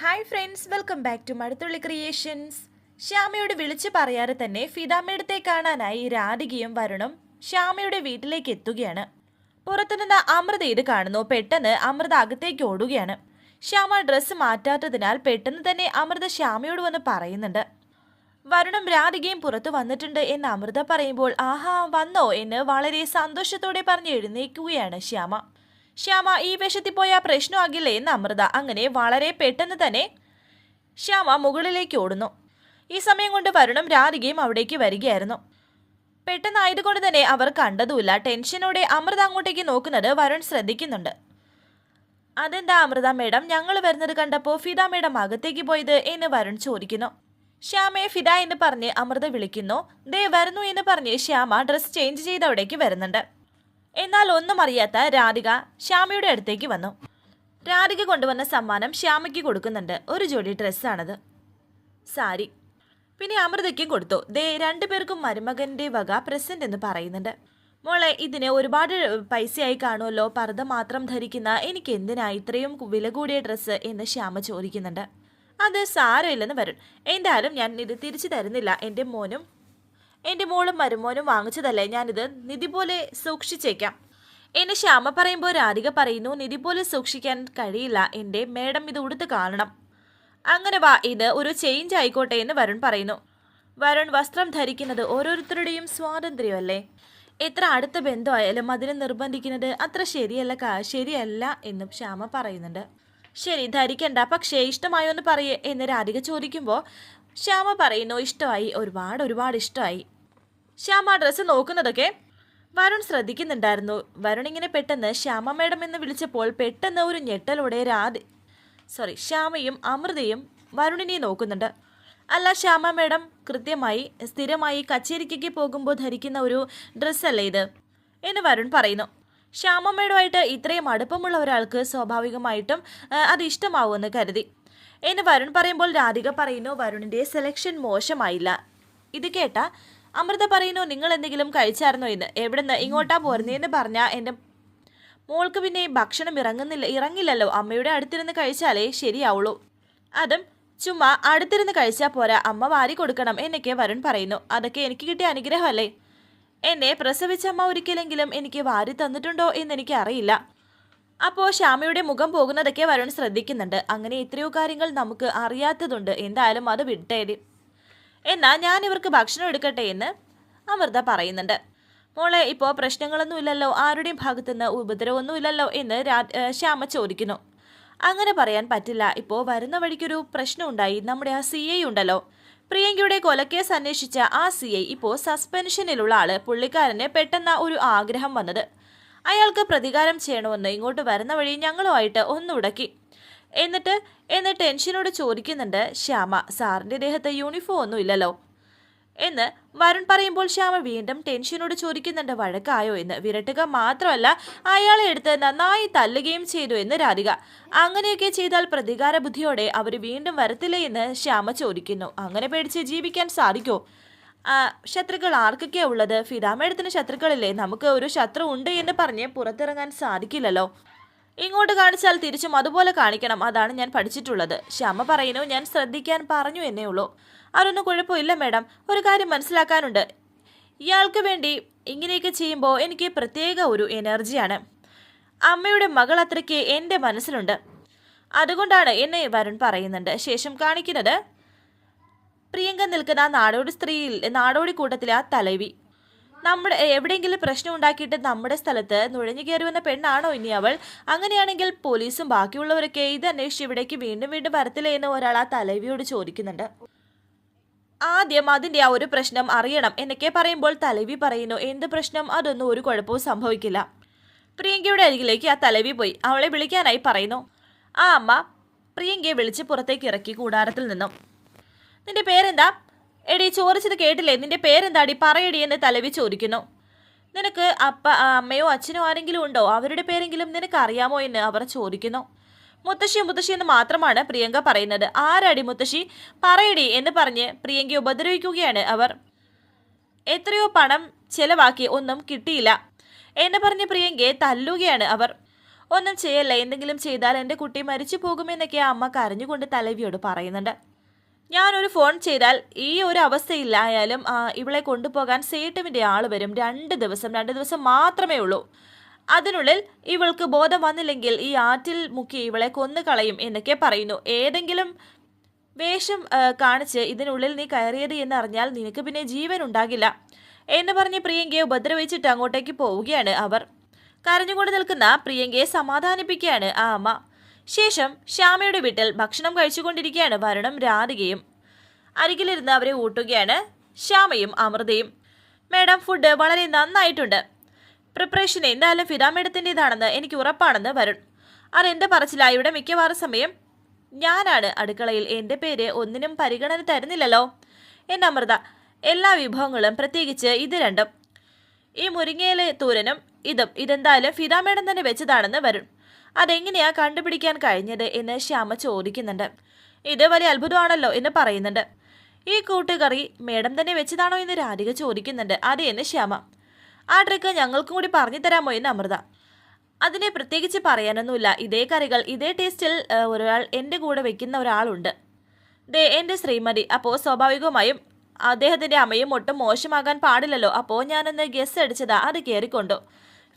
Hi friends welcome back to Mazhathulli creations ശ്യാമയോട് വിളിച്ചു പറയാതെ തന്നെ ഫിദാമ്മയുടെ കാണാനായി രാധികയും വരുണും ശ്യാമയുടെ വീട്ടിലേക്ക് എത്തുകയാണ്. പുറത്തുനിന്ന് അമൃത ഇത് കാണുന്നു. പെട്ടെന്ന് അമൃത അകത്തേക്ക് ഓടുകയാണ്. ശ്യാമ ഡ്രസ്സ് മാറ്റാത്തതിനാൽ പെട്ടെന്ന് തന്നെ അമൃത ശ്യാമയോട് വന്ന് പറയുന്നുണ്ട്. വരുണും രാധികയും പുറത്തു വന്നിട്ടുണ്ട് എന്ന് അമൃത പറയുമ്പോൾ ആഹാ വന്നോ എന്ന് വളരെ സന്തോഷത്തോടെ പറഞ്ഞ് എഴുന്നേക്കുകയാണ് ശ്യാമ. ശ്യാമ ഈ വേഷത്തിൽ പോയാൽ പ്രശ്നമാകില്ലേ എന്ന് അമൃത അങ്ങനെ വളരെ പെട്ടെന്ന് തന്നെ ശ്യാമ മുകളിലേക്ക് ഓടുന്നു. ഈ സമയം കൊണ്ട് വരുണും രാധികയും അവിടേക്ക് വരികയായിരുന്നു. പെട്ടെന്നായതുകൊണ്ട് തന്നെ അവർ കണ്ടതുമില്ല. ടെൻഷനോടെ അമൃത അങ്ങോട്ടേക്ക് നോക്കുന്നത് വരുൺ ശ്രദ്ധിക്കുന്നുണ്ട്. അതെന്താ അമൃത മേഡം? ഞങ്ങൾ വരുന്നത് കണ്ടപ്പോൾ ഫിദ മേഡം അകത്തേക്ക് പോയത് എന്ന് വരുൺ ചോദിക്കുന്നു. ശ്യാമയെ ഫിദ എന്ന് പറഞ്ഞ് അമൃത വിളിക്കുന്നു. ദേ വരുന്നു എന്ന് പറഞ്ഞ് ശ്യാമ ഡ്രസ് ചേഞ്ച് ചെയ്ത് അവിടേക്ക് വരുന്നുണ്ട്. എന്നാൽ ഒന്നും അറിയാത്ത രാധിക ശ്യാമയുടെ അടുത്തേക്ക് വന്നു. രാധിക കൊണ്ടുവന്ന സമ്മാനം ശ്യാമയ്ക്ക് കൊടുക്കുന്നുണ്ട്. ഒരു ജോഡി ഡ്രസ്സാണത്. സാരി. പിന്നെ അമൃതയ്ക്കും കൊടുത്തു. ദേ രണ്ടുപേർക്കും മരുമകന്റെ വക പ്രസന്റ് എന്ന് പറയുന്നുണ്ട്. മോളെ ഇതിന് ഒരുപാട് പൈസയായി കാണുമല്ലോ. പർദ്ദ മാത്രം ധരിക്കുന്ന എനിക്ക് എന്തിനാ ഇത്രയും വില കൂടിയ ഡ്രസ്സ് എന്ന് ശ്യാമ ചോദിക്കുന്നുണ്ട്. അത് സാരമില്ലെന്ന് വരും എന്തായാലും ഞാൻ ഇത് തിരിച്ചു തരുന്നില്ല. എന്റെ മോനും എന്റെ മോളും മരുമോനും വാങ്ങിച്ചതല്ലേ? ഞാനിത് നിധി പോലെ സൂക്ഷിച്ചേക്കാം. എന്നെ ശ്യാമ പറയുമ്പോൾ രാധിക പറയുന്നു നിധി പോലെ സൂക്ഷിക്കാൻ കഴിയില്ല. എന്റെ മേഡം ഇത് ഉടുത്ത് കാണണം. അങ്ങനെ വാ ഇത് ഒരു ചേഞ്ച് ആയിക്കോട്ടെ എന്ന് വരുൺ പറയുന്നു. വരുൺ വസ്ത്രം ധരിക്കുന്നത് ഓരോരുത്തരുടെയും സ്വാതന്ത്ര്യമല്ലേ? എത്ര അടുത്ത ബന്ധമായാലും അതിനെ നിർബന്ധിക്കുന്നത് അത്ര ശരിയല്ല ശരിയല്ല എന്നും ശ്യാമ പറയുന്നുണ്ട്. ശരി ധരിക്കണ്ട. പക്ഷേ ഇഷ്ടമായോ എന്ന് പറയേ എന്ന് രാധിക ചോദിക്കുമ്പോൾ ശ്യാമ പറയുന്നു ഇഷ്ടമായി. ഒരുപാട് ഒരുപാട് ഇഷ്ടമായി. ശ്യാമ ഡ്രസ്സ് നോക്കുന്നതൊക്കെ വരുൺ ശ്രദ്ധിക്കുന്നുണ്ടായിരുന്നു. വരുൺ ഇങ്ങനെ പെട്ടെന്ന് ശ്യാമ മേഡം എന്ന് വിളിച്ചപ്പോൾ പെട്ടെന്ന് ഒരു ഞെട്ടലോടെ രാധ സോറി ശ്യാമയും അമൃതയും വരുണിനെ നോക്കുന്നുണ്ട്. അല്ല ശ്യാമ മേഡം കൃത്യമായി സ്ഥിരമായി കച്ചേരിക്കൊക്കെ പോകുമ്പോൾ ധരിക്കുന്ന ഒരു ഡ്രസ്സല്ലേ ഇത്? എന്ന് വരുൺ പറയുന്നു. ശ്യാമ മേഡമായിട്ട് ഇത്രയും അടുപ്പമുള്ള ഒരാൾക്ക് സ്വാഭാവികമായിട്ടും അത് ഇഷ്ടമാവുമെന്ന് കരുതി. എന്ന് വരുൺ പറയുമ്പോൾ രാധിക പറയുന്നു വരുണിന്റെ സെലക്ഷൻ മോശമായില്ല. ഇത് കേട്ട അമൃത പറയുന്നു നിങ്ങൾ എന്തെങ്കിലും കഴിച്ചായിരുന്നോ എന്ന് എവിടുന്ന്? ഇങ്ങോട്ടാ പോരുന്നതെന്ന് പറഞ്ഞാൽ എന്റെ മോൾക്ക് പിന്നെ ഭക്ഷണം ഇറങ്ങുന്നില്ല ഇറങ്ങില്ലല്ലോ. അമ്മയുടെ അടുത്തിരുന്ന് കഴിച്ചാലേ ശരിയാവുള്ളൂ. അതും ചുമ്മാ അടുത്തിരുന്ന് കഴിച്ചാൽ പോരാ. അമ്മ വാരി കൊടുക്കണം എന്നൊക്കെ വരുൺ പറയുന്നു. അതൊക്കെ എനിക്ക് കിട്ടിയ അനുഗ്രഹമല്ലേ? എന്നെ പ്രസവിച്ച അമ്മ ഒരിക്കലെങ്കിലും എനിക്ക് വാരി തന്നിട്ടുണ്ടോ എന്നെനിക്ക് അറിയില്ല. അപ്പോൾ ശ്യാമയുടെ മുഖം പോകുന്നതൊക്കെ വരുൺ ശ്രദ്ധിക്കുന്നുണ്ട്. അങ്ങനെ എത്രയോ കാര്യങ്ങൾ നമുക്ക് അറിയാത്തതുണ്ട്. എന്തായാലും അത് വിട്ടേര്. എന്നാ ഞാൻ ഇവർക്ക് ഭക്ഷണം എടുക്കട്ടെ എന്ന് അമൃത പറയുന്നുണ്ട്. മോളെ ഇപ്പോൾ പ്രശ്നങ്ങളൊന്നുമില്ലല്ലോ ആരുടെയും ഭാഗത്തുനിന്ന് ഉപദ്രവമൊന്നുമില്ലല്ലോ എന്ന് ശ്യാമ ചോദിക്കുന്നു. അങ്ങനെ പറയാൻ പറ്റില്ല. ഇപ്പോൾ വരുന്ന വഴിക്കൊരു പ്രശ്നമുണ്ടായി. നമ്മുടെ ആ സി ഐ ഉണ്ടല്ലോ. പ്രിയങ്കയുടെ കൊലക്കേസ് അന്വേഷിച്ച ആ സി ഐ ഇപ്പോൾ സസ്പെൻഷനിലുള്ള ആൾ. പുള്ളിക്കാരന് പെട്ടെന്ന് ഒരു ആഗ്രഹം വന്നത്. അയാൾക്ക് പ്രതികാരം ചെയ്യണമെന്ന് ഇങ്ങോട്ട് വരുന്ന വഴി ഞങ്ങളുമായിട്ട് ഒന്നുടക്കി. എന്നിട്ട് എന്ന് ടെൻഷനോട് ചോദിക്കുന്നുണ്ട് ശ്യാമ. സാറിന്റെ ദേഹത്ത് യൂണിഫോം ഒന്നും ഇല്ലല്ലോ. എന്ന് വരുൺ പറയുമ്പോൾ ശ്യാമ വീണ്ടും ടെൻഷനോട് ചോദിക്കുന്നുണ്ട് വഴക്കായോ? എന്ന്. വിരട്ടുക മാത്രമല്ല അയാളെ എടുത്ത് നന്നായി തല്ലുകയും ചെയ്തു എന്ന് രാധിക. അങ്ങനെയൊക്കെ ചെയ്താൽ പ്രതികാര ബുദ്ധിയോടെ അവർ വീണ്ടും വരത്തില്ലേ എന്ന് ശ്യാമ ചോദിക്കുന്നു. അങ്ങനെ പേടിച്ച് ജീവിക്കാൻ സാധിക്കോ? ശത്രുക്കൾ ആർക്കൊക്കെ ഉള്ളത്? ഫിദാമേടത്തിന് ശത്രുക്കളില്ലേ? നമുക്ക് ഒരു ശത്രു ഉണ്ട് എന്ന് പറഞ്ഞ് പുറത്തിറങ്ങാൻ സാധിക്കില്ലല്ലോ. ഇങ്ങോട്ട് കാണിച്ചാൽ തിരിച്ചും അതുപോലെ കാണിക്കണം അതാണ് ഞാൻ പഠിച്ചിട്ടുള്ളത്. ശ്യാമ പറയുന്നു ഞാൻ ശ്രദ്ധിക്കാൻ പറഞ്ഞു എന്നേ ഉള്ളൂ. അതൊന്നും കുഴപ്പമില്ല മേഡം ഒരു കാര്യം മനസ്സിലാക്കാനുണ്ട്. ഇയാൾക്ക് വേണ്ടി ഇങ്ങനെയൊക്കെ ചെയ്യുമ്പോൾ എനിക്ക് പ്രത്യേക ഒരു എനർജിയാണ്. അമ്മയുടെ മകൾ അത്രയ്ക്ക് എന്റെ മനസ്സിലുണ്ട്. അതുകൊണ്ടാണ് എന്നെ വരുൺ പറയുന്നുണ്ട്. ശേഷം കാണിക്കുന്നത് പ്രിയങ്ക നിൽക്കുന്ന നാടോടി സ്ത്രീയിൽ നാടോടി കൂട്ടത്തിലെ ആ തലവി. നമ്മുടെ എവിടെയെങ്കിലും പ്രശ്നം ഉണ്ടാക്കിയിട്ട് നമ്മുടെ സ്ഥലത്ത് നുഴഞ്ഞു കയറി വന്ന പെണ്ണാണോ ഇനി അവൾ? അങ്ങനെയാണെങ്കിൽ പോലീസും ബാക്കിയുള്ളവരൊക്കെ ഇത് അന്വേഷിച്ച് ഇവിടേക്ക് വീണ്ടും വീണ്ടും വരത്തില്ലേ എന്ന് ഒരാൾ ആ തലവിയോട് ചോദിക്കുന്നുണ്ട്. ആദ്യം അതിന്റെ ആ ഒരു പ്രശ്നം അറിയണം എന്നൊക്കെ പറയുമ്പോൾ തലവി പറയുന്നു. എന്ത് പ്രശ്നം? അതൊന്നും ഒരു കുഴപ്പവും സംഭവിക്കില്ല. പ്രിയങ്കയുടെ അരികിലേക്ക് ആ തലവി പോയി. അവളെ വിളിക്കാനായി പറയുന്നു. ആ അമ്മ. പ്രിയങ്കയെ വിളിച്ച് പുറത്തേക്ക് ഇറക്കി കൂടാരത്തിൽ നിന്നും. നിന്റെ പേരെന്താ? എടി ചോദിച്ചത് കേട്ടില്ലേ? നിന്റെ പേരെന്താടി? പറയടി എന്ന് തലവി ചോദിക്കുന്നു. നിനക്ക് അപ്പ അമ്മയോ അച്ഛനോ ആരെങ്കിലും ഉണ്ടോ? അവരുടെ പേരെങ്കിലും നിനക്ക് അറിയാമോ എന്ന് അവർ ചോദിക്കുന്നു. മുത്തശ്ശി മുത്തശ്ശി എന്ന് മാത്രമാണ് പ്രിയങ്ക പറയുന്നത്. ആരാടി മുത്തശ്ശി? പറയടി എന്ന് പറഞ്ഞ് പ്രിയങ്കയെ ഉപദ്രവിക്കുകയാണ് അവർ. എത്രയോ പണം ചെലവാക്കി ഒന്നും കിട്ടിയില്ല എന്ന് പറഞ്ഞ് പ്രിയങ്കയെ തല്ലുകയാണ് അവർ. ഒന്നും ചെയ്യല്ല. എന്തെങ്കിലും ചെയ്താൽ എന്റെ കുട്ടി മരിച്ചു പോകുമെന്നൊക്കെ അമ്മ കരഞ്ഞുകൊണ്ട് തലവിയോട് പറയുന്നുണ്ട്. ഞാനൊരു ഫോൺ ചെയ്താൽ ഈ ഒരു അവസ്ഥയില്ലായാലും ഇവളെ കൊണ്ടുപോകാൻ സേട്ടുവിന്റെ ആൾ വരും രണ്ട് ദിവസം രണ്ട് ദിവസം മാത്രമേ ഉള്ളൂ. അതിനുള്ളിൽ ഇവൾക്ക് ബോധം വന്നില്ലെങ്കിൽ ഈ ആറ്റിൽ മുക്കി ഇവളെ കൊന്നു കളയും എന്നൊക്കെ പറയുന്നു. ഏതെങ്കിലും വേഷം കാണിച്ച് ഇതിനുള്ളിൽ നീ കയറിയത് എന്നറിഞ്ഞാൽ നിനക്ക് പിന്നെ ജീവൻ ഉണ്ടാകില്ല എന്ന് പറഞ്ഞ് പ്രിയങ്കയെ ഉപദ്രവിച്ചിട്ട് അങ്ങോട്ടേക്ക് പോവുകയാണ് അവർ. കരഞ്ഞുകൊണ്ട് നിൽക്കുന്ന പ്രിയങ്കയെ സമാധാനിപ്പിക്കുകയാണ് ആ അമ്മ. ശേഷം ശ്യാമയുടെ വീട്ടിൽ ഭക്ഷണം കഴിച്ചുകൊണ്ടിരിക്കുകയാണ് ഭരണം രാധികയും. അരികിലിരുന്ന് അവരെ ഊട്ടുകയാണ് ശ്യാമയും അമൃതയും. മേഡം ഫുഡ് വളരെ നന്നായിട്ടുണ്ട്. പ്രിപ്പറേഷൻ എന്തായാലും ഫിദാമേഡത്തിന്റെതാണെന്ന് എനിക്ക് ഉറപ്പാണെന്ന് വരുൺ. അതെന്ത് പറച്ചില്ല ഇവിടെ മിക്കവാറും സമയം? ഞാനാണ് അടുക്കളയിൽ എന്റെ പേര് ഒന്നിനും പരിഗണന തരുന്നില്ലല്ലോ. എന്റെ അമൃത എല്ലാ വിഭവങ്ങളും പ്രത്യേകിച്ച് ഇത് രണ്ടും. ഈ മുരിങ്ങയിലെ തൂരനും ഇതും ഇതെന്തായാലും ഫിദാമേഡം തന്നെ വെച്ചതാണെന്ന് വരും അതെങ്ങനെയാ കണ്ടുപിടിക്കാൻ കഴിഞ്ഞത് എന്ന് ശ്യാമ ചോദിക്കുന്നുണ്ട്. ഇത് വലിയ അത്ഭുതമാണല്ലോ എന്ന് പറയുന്നുണ്ട്. ഈ കൂട്ടുകറി മേഡം തന്നെ വെച്ചതാണോ എന്ന് രാധിക ചോദിക്കുന്നുണ്ട്. അതെ എന്ന് ശ്യാമ. ആ ട്രിക്ക് ഞങ്ങൾക്കും കൂടി പറഞ്ഞു തരാമോ എന്ന് അമൃത. അതിനെ പ്രത്യേകിച്ച് പറയാനൊന്നുമില്ല. ഇതേ കറികൾ ഇതേ ടേസ്റ്റിൽ ഒരാൾ എന്റെ കൂടെ വെക്കുന്ന ഒരാളുണ്ട്. ദേ എന്റെ ശ്രീമതി. അപ്പോൾ സ്വാഭാവികമായും അദ്ദേഹത്തിന്റെ അമ്മയും ഒട്ടും മോശമാകാൻ പാടില്ലല്ലോ. അപ്പോൾ ഞാനൊന്ന് ഗസ് അടിച്ചതാ. അത് കയറിക്കൊണ്ടു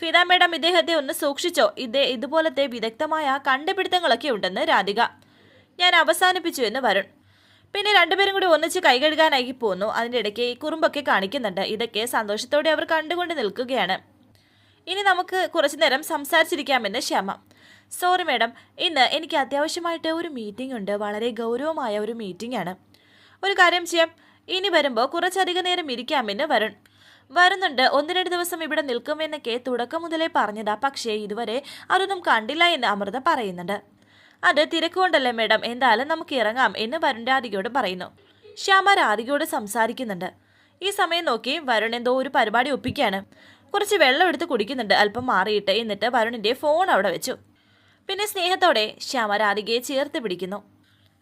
ഫിദ മേഡം ഇദ്ദേഹത്തെ ഒന്ന് സൂക്ഷിച്ചോ? ഇതേ ഇതുപോലത്തെ വിദഗ്ധമായ കണ്ടുപിടുത്തങ്ങളൊക്കെ ഉണ്ടെന്ന് രാധിക. ഞാൻ അവസാനിപ്പിച്ചു എന്ന് വരുൺ. പിന്നെ രണ്ടുപേരും കൂടി ഒന്നിച്ച് കൈകഴുകാനായി പോന്നു. അതിന്റെ ഇടയ്ക്ക് ഈ കുറുമ്പൊക്കെ കാണിക്കുന്നുണ്ട്. ഇതൊക്കെ സന്തോഷത്തോടെ അവർ കണ്ടുകൊണ്ട് നിൽക്കുകയാണ്. ഇനി നമുക്ക് കുറച്ചു നേരം സംസാരിച്ചിരിക്കാമെന്ന് ശ്യാമ സോറി മേഡം. ഇന്ന് എനിക്ക് അത്യാവശ്യമായിട്ട് ഒരു മീറ്റിംഗ് ഉണ്ട്. വളരെ ഗൗരവമായ ഒരു മീറ്റിംഗ് ആണ്. ഒരു കാര്യം ചെയ്യാം. ഇനി വരുമ്പോൾ കുറച്ചധികം നേരം ഇരിക്കാമെന്ന് വരുൺ. വരുന്നുണ്ട്. ഒന്ന് രണ്ട് ദിവസം ഇവിടെ നിൽക്കുമെന്നൊക്കെ തുടക്കം മുതലേ പറഞ്ഞതാ. പക്ഷേ ഇതുവരെ അതൊന്നും കണ്ടില്ല എന്ന് അമൃത പറയുന്നുണ്ട്. അത് തിരക്കുകൊണ്ടല്ലേ മേഡം? എന്തായാലും നമുക്ക് ഇറങ്ങാം എന്ന് വരുൺ രാധികയോട് പറയുന്നു. ശ്യാമ രാധികയോട് സംസാരിക്കുന്നുണ്ട്. ഈ സമയം നോക്കി വരുൺ എന്തോ ഒരു പരിപാടി ഒപ്പിക്കുകയാണ് കുറച്ച് വെള്ളം എടുത്ത് കുടിക്കുന്നുണ്ട്. അല്പം മാറിയിട്ട് എന്നിട്ട് വരുണിന്റെ ഫോൺ അവിടെ വെച്ചു. പിന്നെ സ്നേഹത്തോടെ ശ്യാമ രാധികയെ ചേർത്ത് പിടിക്കുന്നു.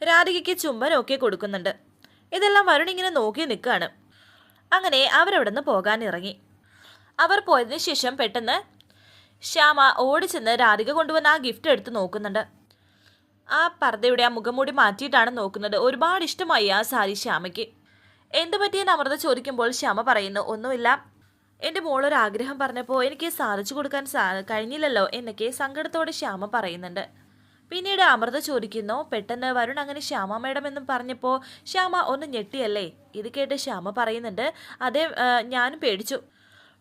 രാധികയ്ക്ക് ചുംബനമൊക്കെ കൊടുക്കുന്നുണ്ട്. ഇതെല്ലാം വരുൺ ഇങ്ങനെ നോക്കി നിൽക്കുകയാണ്. അങ്ങനെ അവരവിടെ നിന്ന് പോകാൻ ഇറങ്ങി അവർ പോയതിനു ശേഷം പെട്ടെന്ന് ശ്യാമ ഓടിച്ചെന്ന് രാധിക കൊണ്ടുവന്ന ആ ഗിഫ്റ്റ് എടുത്ത് നോക്കുന്നുണ്ട്. ആ പർദ്ദയുടെ ആ മുഖംമൂടി മാറ്റിയിട്ടാണ് നോക്കുന്നത്. ഒരുപാട് ഇഷ്ടമായി ആ സാരി ശ്യാമയ്ക്ക്. എന്ത് പറ്റിയെന്ന് അമൃത ചോദിക്കുമ്പോൾ ശ്യാമ പറയുന്നു ഒന്നുമില്ല. എന്റെ മോളൊരാഗ്രഹം പറഞ്ഞപ്പോൾ എനിക്ക് സാധിച്ചു കൊടുക്കാൻ സാ കഴിഞ്ഞില്ലല്ലോ എന്നൊക്കെ സങ്കടത്തോടെ ശ്യാമ പറയുന്നുണ്ട്. പിന്നീട് അമൃത ചോദിക്കുന്നു പെട്ടെന്ന് വരുൺ അങ്ങനെ ശ്യാമ മേഡം എന്നും പറഞ്ഞപ്പോൾ ശ്യാമ ഒന്ന് ഞെട്ടിയല്ലേ? ഇത് കേട്ട് ശ്യാമ പറയുന്നുണ്ട് അതേ ഞാനും പേടിച്ചു.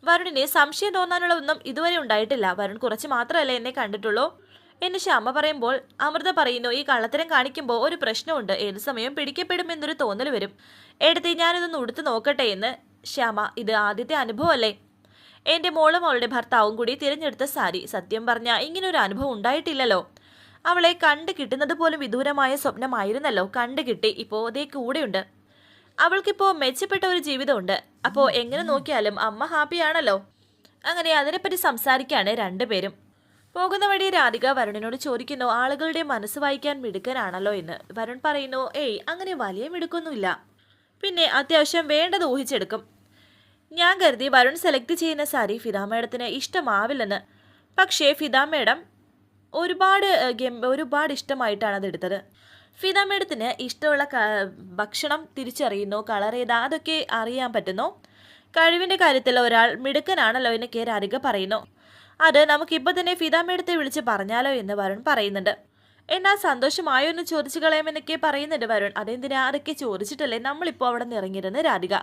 വരുണിന് സംശയം തോന്നാനുള്ള ഒന്നും ഇതുവരെ ഉണ്ടായിട്ടില്ല. വരുൺ കുറച്ച് മാത്രമല്ലേ എന്നെ കണ്ടിട്ടുള്ളൂ? എന്ന് ശ്യാമ പറയുമ്പോൾ അമൃത പറയുന്നു ഈ കള്ളത്തരം കാണിക്കുമ്പോൾ ഒരു പ്രശ്നമുണ്ട്. ഏത് സമയം പിടിക്കപ്പെടുമെന്നൊരു തോന്നൽ വരും. എടുത്ത് ഞാനിതൊന്ന് ഉടുത്ത് നോക്കട്ടെ എന്ന്. ശ്യാമ ഇത് ആദ്യത്തെ അനുഭവമല്ലേ? എന്റെ മോളും അവളുടെ ഭർത്താവും കൂടി തിരഞ്ഞെടുത്ത സാരി. സത്യം പറഞ്ഞാൽ ഇങ്ങനൊരു അനുഭവം ഉണ്ടായിട്ടില്ലല്ലോ. അവളെ കണ്ടു കിട്ടുന്നത് പോലും വിദൂരമായ സ്വപ്നമായിരുന്നല്ലോ കണ്ടു കിട്ടി. ഇപ്പോൾ അതേ കൂടെയുണ്ട്. അവൾക്കിപ്പോൾ മെച്ചപ്പെട്ട ഒരു ജീവിതമുണ്ട്. അപ്പോൾ എങ്ങനെ നോക്കിയാലും അമ്മ ഹാപ്പിയാണല്ലോ. അങ്ങനെ അതിനെപ്പറ്റി സംസാരിക്കാണ് രണ്ടുപേരും. പോകുന്ന വഴി രാധിക വരുണിനോട് ചോദിക്കുന്നു ആളുകളുടെ മനസ്സ് വായിക്കാൻ മിടുക്കനാണല്ലോ എന്ന്. വരുൺ പറയുന്നു ഏയ് അങ്ങനെ വലിയ മിടുക്കൊന്നുമില്ല. പിന്നെ അത്യാവശ്യം വേണ്ടത് ഊഹിച്ചെടുക്കും. ഞാൻ കരുതി വരുൺ സെലക്ട് ചെയ്യുന്ന സാരി ഫിദാ മേഡത്തിന് ഇഷ്ടമാവില്ലെന്ന്. പക്ഷേ ഫിദാ മേഡം ഒരുപാട് ഒരുപാട് ഇഷ്ടമായിട്ടാണ് അത് എടുത്തത്. ഫിദാ മേഡത്തിന് ഇഷ്ടമുള്ള ഭക്ഷണം തിരിച്ചറിയുന്നു കളർ ചെയ്താൽ അതൊക്കെ അറിയാൻ പറ്റുന്നു. കഴിവിന്റെ കാര്യത്തിൽ ഒരാൾ മിടുക്കനാണല്ലോ എന്നൊക്കെ രാധിക പറയുന്നു. അത് നമുക്കിപ്പോൾ തന്നെ ഫിദ മേഡത്തെ വിളിച്ച് പറഞ്ഞാലോ എന്ന് വരുൺ പറയുന്നുണ്ട്. എന്നാൽ സന്തോഷമായോ എന്ന് ചോദിച്ചു കളയാമെന്നൊക്കെ പറയുന്നുണ്ട് വരുൺ. അതെന്തിനാ? അതൊക്കെ ചോദിച്ചിട്ടല്ലേ നമ്മളിപ്പോൾ അവിടെ നിന്ന് ഇറങ്ങിയിരുന്ന് രാധിക.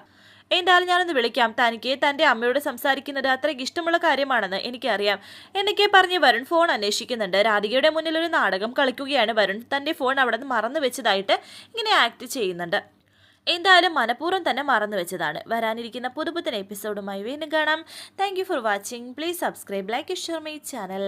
എന്തായാലും ഞാനൊന്ന് വിളിക്കാം. തനിക്ക് തന്റെ അമ്മയോട് സംസാരിക്കുന്നത് അത്രയ്ക്ക് ഇഷ്ടമുള്ള കാര്യമാണെന്ന് എനിക്കറിയാം. എന്നൊക്കെ പറഞ്ഞ് വരുൺ ഫോൺ അന്വേഷിക്കുന്നുണ്ട്. രാധികയുടെ മുന്നിൽ ഒരു നാടകം കളിക്കുകയാണ് വരുൺ. തന്റെ ഫോൺ അവിടെ നിന്ന് മറന്നു വെച്ചതായിട്ട് ഇങ്ങനെ ആക്ട് ചെയ്യുന്നുണ്ട്. എന്തായാലും മനഃപൂർവം തന്നെ മറന്നു വെച്ചതാണ്. വരാനിരിക്കുന്ന പുതുപുത്തൻ എപ്പിസോഡുമായി വീണ്ടും കാണാം. Thank for watching please subscribe like share my channel